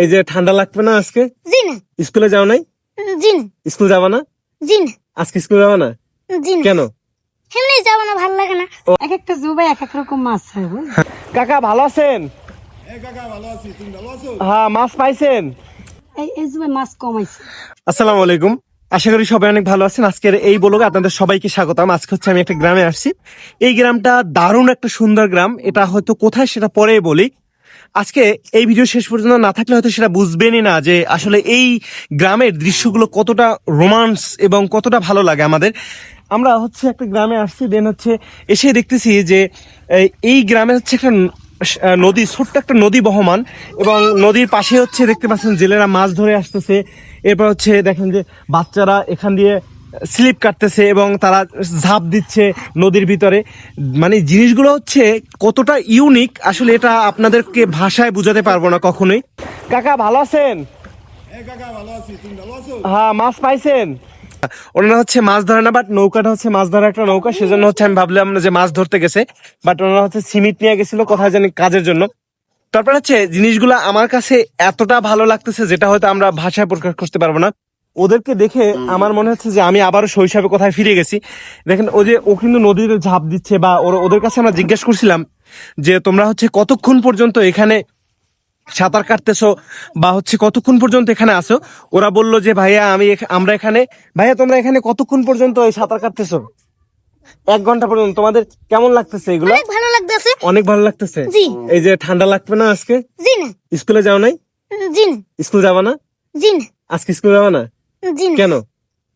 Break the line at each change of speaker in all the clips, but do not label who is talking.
এই যে ঠান্ডা লাগবে না আজকে?
জি না
স্কুলে যাও নাই?
জি না
স্কুল যাবা না?
জি না
আজকে স্কুলে যাবা না?
জি না
কেন?
এমনি যাব না ভালো লাগে না।
এক একটা জুবাই এক এক রকম মাছ হয়।
কাকা ভালো আছেন? হ্যাঁ মাছ পাইছেন?
এই এই জুবাই মাছ কমাইছে।
আসসালামু আলাইকুম। আশা করি সবাই অনেক ভালো আছেন। আজকের এই বলগে আপনাদের সবাইকে স্বাগতম। আজকে হচ্ছে আমি একটা গ্রামে আসছি। এই গ্রামটা দারুণ একটা সুন্দর গ্রাম। এটা হয়তো কোথায় সেটা পরে বলি। আজকে এই ভিডিও শেষ পর্যন্ত না থাকলে হয়তো সেটা বুঝবেনই না যে আসলে এই গ্রামের দৃশ্যগুলো কতটা রোমান্স এবং কতটা ভালো লাগে আমাদের। আমরা হচ্ছে একটা গ্রামে আসছি দেন হচ্ছে এসে দেখতেছি যে এই- গ্রামে হচ্ছে একটা নদী, ছোট্ট একটা নদী বহমান এবং নদীর পাশে হচ্ছে দেখতে পাচ্ছেন জেলেরা মাছ ধরে আসতেছে। এরপর হচ্ছে দেখেন যে বাচ্চারা এখান দিয়ে স্লিপ কাটতেছে এবং তারা ঝাঁপ দিচ্ছে নদীর ভিতরে। মানে জিনিসগুলো হচ্ছে কতটা ইউনিক আসলে এটা আপনাদেরকে ভাষায় বোঝাতে পারব না কখনোই। কাকা ভালো আছেন? হ্যাঁ মাছ পাইছেন? ওনারা হচ্ছে মাছ ধরে না বাট নৌকাটা হচ্ছে মাছ ধরার একটা নৌকা। সেজন্য হচ্ছে আমি ভাবলাম যে মাছ ধরতে গেছে বাট ওনারা হচ্ছে সিমিট নিয়ে গেছিল কোথায় জানি কাজের জন্য। তারপর হচ্ছে জিনিসগুলো আমার কাছে এতটা ভালো লাগতেছে যেটা হয়তো আমরা ভাষায় প্রকাশ করতে পারব না। ওদেরকে দেখে আমার মনে হচ্ছে যে আমি আবারও শৈশবে কোথায় ফিরে গেছি। দেখেন ও যে ও কিন্তু নদীতে ঝাঁপ দিচ্ছে বা ওর- ওদের কাছে আমরা জিজ্ঞেস করছিলাম যে তোমরা হচ্ছে কতক্ষণ পর্যন্ত এখানে সাঁতার কাটতেছো বা হচ্ছে কতক্ষণ পর্যন্ত এখানে আসো ওরা বলল যে ভাইয়া আমি আমরা এখানে ভাইয়া তোমরা এখানে কতক্ষণ পর্যন্ত এই সাঁতার কাটতেছো? এক ঘণ্টা পর্যন্ত। তোমাদের কেমন লাগতেছে এগুলো?
অনেক ভালো লাগতেছে।
অনেক ভালো লাগতেছে? এই যে ঠান্ডা লাগবে না আজকে?
জি না।
স্কুলে যাও নাই?
জি না।
স্কুল যাবা না?
জি না।
আজকে স্কুলে যাবা না?
জি
কেন?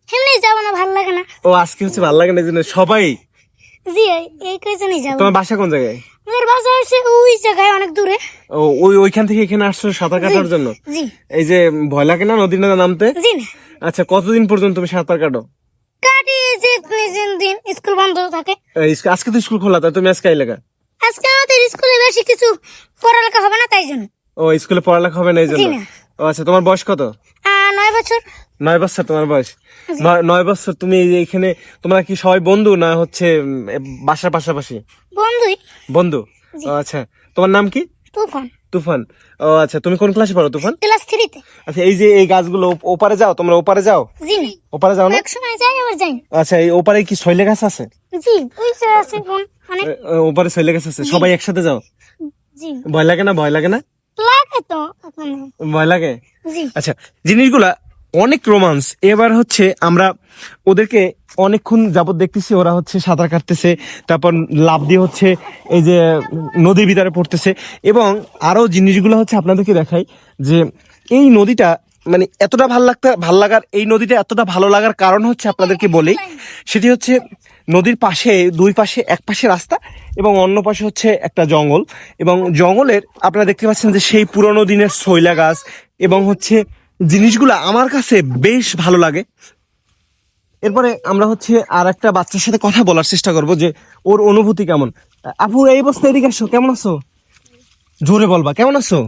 এমনি যাব না ভালো লাগে না।
ও আজকে হচ্ছে ভালো লাগে না জন্য সবাই।
জি এই- কয়জনই যাব।
তোমার বাসা কোন জায়গায়?
আমাদের বাসা হচ্ছে ওই জায়গায় অনেক দূরে।
ও ওই ওইখান থেকে এখানে আসছো সাঁতার কাটার জন্য?
জি।
এই যে ভয় লাগে না নদীর না নামতে?
জি না।
আচ্ছা কতদিন পর্যন্ত তুমি সাঁতার কাটো?
কাটি যে দিন স্কুল বন্ধ থাকে।
আজকে তো স্কুল খোলা তাই তুমি আজকে আইলে?
আজকে আমাদের স্কুলে বেশি কিছু পড়ালেখা হবে না তাই জন্য।
ও স্কুলে পড়ালেখা হবে না এই জন্য? ও আচ্ছা তোমার বয়স কত?
নয় বছর?
নয় বছর তোমার বয়স। নয়- নয় বছর তুমি এখানে তোমরা কি সবাই বন্ধু না হচ্ছে বাসার পাশাপাশি?
বন্ধুই।
বন্ধু? আচ্ছা। তোমার নাম কি?
তুফান।
তুফান। ও আচ্ছা। তুমি কোন ক্লাসে পড়ো তুফান?
ক্লাস থ্রিতে।
আচ্ছা এই যে এই গাছগুলো ওপারে যাও তোমরা ওপারে যাও?
জি
ওপারে যাও না?
এক সময় যাই আবার যাই
আচ্ছা এই ওপারে কি শৈলে গাছ আছে?
জি ওই আছে
ওপারে শৈলে গাছ আছে। সবাই একসাথে যাও।
জি।
ভয় লাগে না? ভয় লাগে না?
লাগে তো ওখানে।
ভয় লাগে? আচ্ছা জিনিসগুলা অনেক রোমান্স এবার হচ্ছে আমরা ওদেরকে অনেকক্ষণ যাবত দেখতেছি ওরা হচ্ছে সাঁতার কাটতেছে তারপর লাভ দিয়ে হচ্ছে এই যে নদীর ভিতরে পড়তেছে। এবং আরও জিনিসগুলো হচ্ছে আপনাদেরকে দেখাই যে এই নদীটা মানে এতটা ভালো লাগতে, ভালো লাগার, এই নদীটা এতটা ভালো লাগার কারণ হচ্ছে আপনাদেরকে বলি, সেটি হচ্ছে নদীর পাশে, দুই পাশে, এক পাশে রাস্তা এবং অন্য পাশে হচ্ছে একটা জঙ্গল এবং জঙ্গলের আপনারা দেখতে পাচ্ছেন যে সেই পুরোনো দিনের শৈলা গাছ এবং হচ্ছে জিনিসগুলো আমার কাছে বেশ ভালো লাগে। এরপরে আমরা হচ্ছে আর একটা বাচ্চার সাথে কথা বলার চেষ্টা করব যে ওর অনুভূতি কেমন। আপু, এই অবস্থা এদিকে আসো, কেমন আছো? জোরে বলবা, কেমন আছো?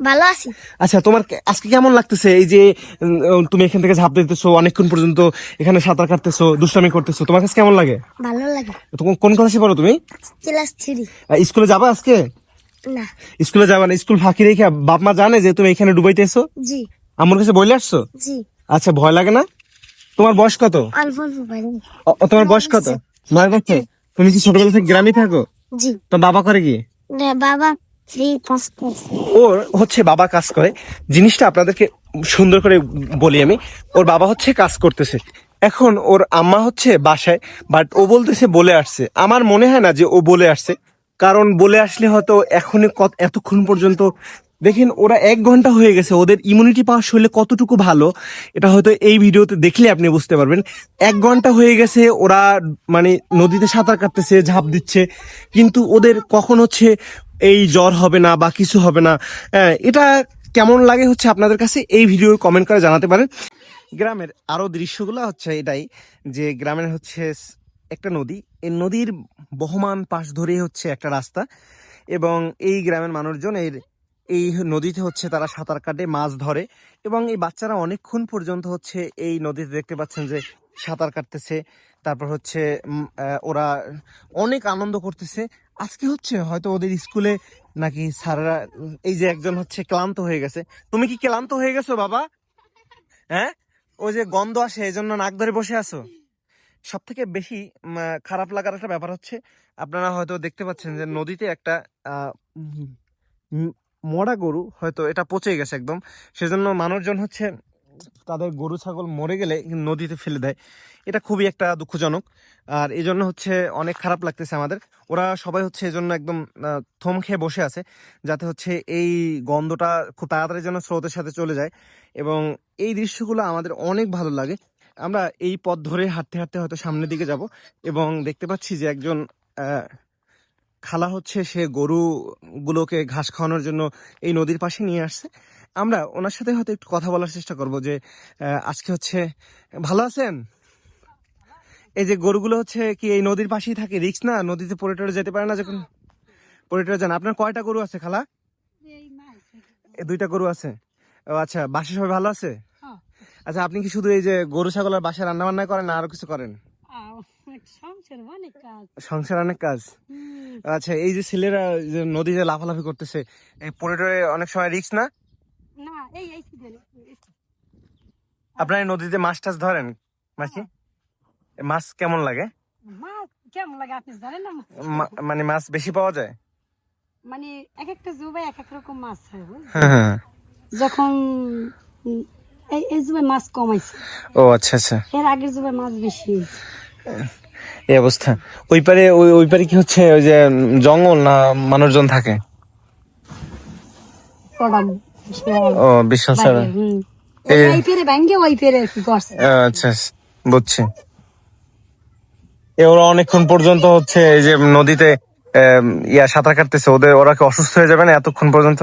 ভালো আছি।
আচ্ছা তোমার আজকে কেমন লাগতেছে? এই যে তুমি এখান থেকে ঝাঁপ দিতেছো অনেকক্ষণ পর্যন্ত এখানে সাঁতার কাটতেছো দুষ্টামি করতেছো তোমার কাছে কেমন লাগে?
ভালো লাগে।
কোন- ক্লাসে পড়ো তুমি?
Class three.
স্কুলে যাবা আজকে?
না।
স্কুলে যাবা না স্কুল ফাঁকি রেখে বাপ মা জানে যে তুমি এখানে ডুবাইতেছো?
জি।
আমার কাছে বলে আসছো?
জি।
আচ্ছা ভয় লাগে না? তোমার বয়স কত?
অল্প অল্প
তোমার বয়স কত? নয় বছর তুমি কি ছোটবেলা থেকে গ্রামে থাকো?
জি।
তো বাবা করে কি?
না, বাবা
ওর হচ্ছে বাবা কাজ করে। জিনিসটা আপনাদেরকে সুন্দর করে বলি আমি। ওর বাবা হচ্ছে কাজ করতেছে। এখন ওর আম্মা হচ্ছে বাসায় বাট ও বলতেছে বলে আসছে। আমার মনে হয় না যে ও বলে আসছে। কারণ বলে আসলে হয়তো এখনই কত, এতক্ষণ পর্যন্ত দেখেন ওরা এক ঘণ্টা হয়ে গেছে। ওদের ইমিউনিটি পাওয়ার শরীরে কতটুকু ভালো, এটা হয়তো এই ভিডিওতে দেখলে আপনি বুঝতে পারবেন। এক ঘণ্টা হয়ে গেছে, ওরা মানে নদীতে সাঁতার কাটতেছে, ঝাঁপ দিচ্ছে। কিন্তু ওদের কখন হচ্ছে এই জ্বর হবে না বা কিছু হবে না হ্যাঁ, এটা কেমন লাগে হচ্ছে আপনাদের কাছে? এই ভিডিও কমেন্ট করে জানাতে পারেন। গ্রামের আরও দৃশ্যগুলো হচ্ছে এটাই যে গ্রামের হচ্ছে একটা নদী। এই নদীর বহমান পাশ ধরেই হচ্ছে একটা রাস্তা এবং এই গ্রামের মানুষজন এর এই নদীতে হচ্ছে তারা সাঁতার কাটে মাছ ধরে এবং এই বাচ্চারা অনেকক্ষণ পর্যন্ত হচ্ছে এই নদীতে দেখতে পাচ্ছেন যে সাঁতার কাটতেছে। তারপর হচ্ছে ওরা অনেক আনন্দ করতেছে। আজকে হচ্ছে হয়তো ওদের স্কুলে নাকি স্যাররা, এই যে একজন হচ্ছে ক্লান্ত হয়ে গেছে। তুমি কি ক্লান্ত হয়ে গেছো, বাবা? হ্যাঁ? ওই যে গন্ধ আসে এই জন্য নাক ধরে বসে আছো। সব থেকে বেশি খারাপ লাগার একটা ব্যাপার হচ্ছে, আপনারা হয়তো দেখতে পাচ্ছেন যে নদীতে একটা মরা গরু হয়তো এটা পচে গেছে একদম। সেজন্য মানুষজন হচ্ছে তাদের গরু, ছাগল মরে গেলে নদীতে ফেলে দেয়। এটা খুবই একটা দুঃখজনক। আর এই জন্য হচ্ছে অনেক খারাপ লাগতেছে আমাদের। ওরা সবাই হচ্ছে এই জন্য একদম থম খেয়ে বসে আছে, যাতে হচ্ছে এই গন্ধটা খুব তাড়াতাড়ি যেন স্রোতের সাথে চলে যায় এবং এই দৃশ্যগুলো আমাদের অনেক ভালো লাগে। আমরা এই পথ ধরে হাঁটতে হাঁটতে হয়তো সামনের দিকে যাব এবং দেখতে পাচ্ছি যে একজন খালা হচ্ছে সে গরুগুলোকে ঘাস খাওয়ানোর জন্য এই নদীর পাশে নিয়ে আসছে। আমরা ওনার সাথে হয়তো একটু কথা বলার চেষ্টা করব যে আজকে হচ্ছে ভালো আছেন? এই যে গরুগুলো হচ্ছে কি এই নদীর পাশেই থাকে? রিক্স না? নদীতে পড়ে টরে যেতে পারে না যখন? পড়ে টরে যান আপনার কয়টা গরু আছে খালা? দুইটা গরু আছে। ও আচ্ছা বাসা সবাই ভালো আছে?
হ্যাঁ।
আচ্ছা আপনি কি শুধু এই যে গরু ছাগল আর বাসায় রান্না বান্না করেন না আরও কিছু করেন?
সংসার অনেক কাজ।
আচ্ছা এই যে ছেলেরা নদীতে লাফালাফি করতেছে এই পড়ে অনেক সময় রিক্স না? আপনারা নদীতে মাছ টাছ ধরেন? মাসি এ মাছ কেমন লাগে?
মাছ কেমন লাগে আপনি জানেন না
মানে মাছ বেশি পাওয়া যায়?
মানে এক একটা জুবাই এক এক রকম মাছ হয় বুঝলি?
হ্যাঁ হ্যাঁ
যখন এই এই মাছ কমাইছে।
ও আচ্ছা আচ্ছা।
এর আগের মাছ বেশি
এই অবস্থা। ওই পারে ওই ওই পারে কি হচ্ছে ওই যে জঙ্গল না মানুষজন থাকে? ও বিশাল সারা
হুম।
এ-
ওই পেরে ব্যাঙ্গে ওই পেরে কি করছে
আচ্ছা আচ্ছা, বুঝছি। ওরা অনেকক্ষণ পর্যন্ত হচ্ছে এই যে নদীতে ইয়া সাঁতার কাটতেছে। ওদের ওরা কি অসুস্থ হয়ে যাবে না এতক্ষণ পর্যন্ত?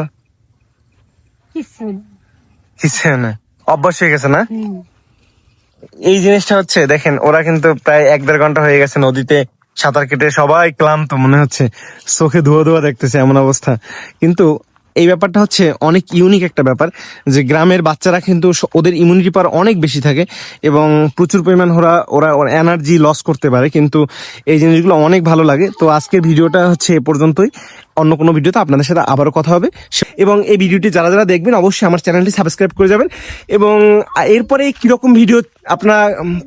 কিছু না।
অভ্যাস হয়ে গেছে না? এই জিনিসটা হচ্ছে দেখেন ওরা কিন্তু প্রায় এক দেড় ঘণ্টা হয়ে গেছে নদীতে সাঁতার কেটে সবাই ক্লান্ত মনে হচ্ছে। চোখে ধোয়া ধোয়া দেখতেছে এমন অবস্থা। কিন্তু এই ব্যাপারটা হচ্ছে অনেক ইউনিক একটা ব্যাপার যে গ্রামের বাচ্চারা কিন্তু ওদের ইমিউনিটি পাওয়ার অনেক বেশি থাকে এবং প্রচুর পরিমাণ ওরা ওরা এনার্জি লস করতে পারে। কিন্তু এই জিনিসগুলো অনেক ভালো লাগে। তো আজকের ভিডিওটা হচ্ছে এ পর্যন্তই। অন্য কোনো ভিডিওতে আপনাদের সাথে আবারও কথা হবে। এবং এই ভিডিওটি যারা যারা দেখবেন, অবশ্যই আমার চ্যানেলটি সাবস্ক্রাইব করে যাবেন। এবং এরপরে কীরকম ভিডিও আপনারা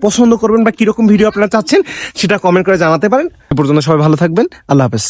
পছন্দ করবেন বা কীরকম ভিডিও আপনারা চাচ্ছেন, সেটা কমেন্ট করে জানাতে পারেন। এ পর্যন্ত সবাই ভালো থাকবেন। আল্লাহ হাফেজ।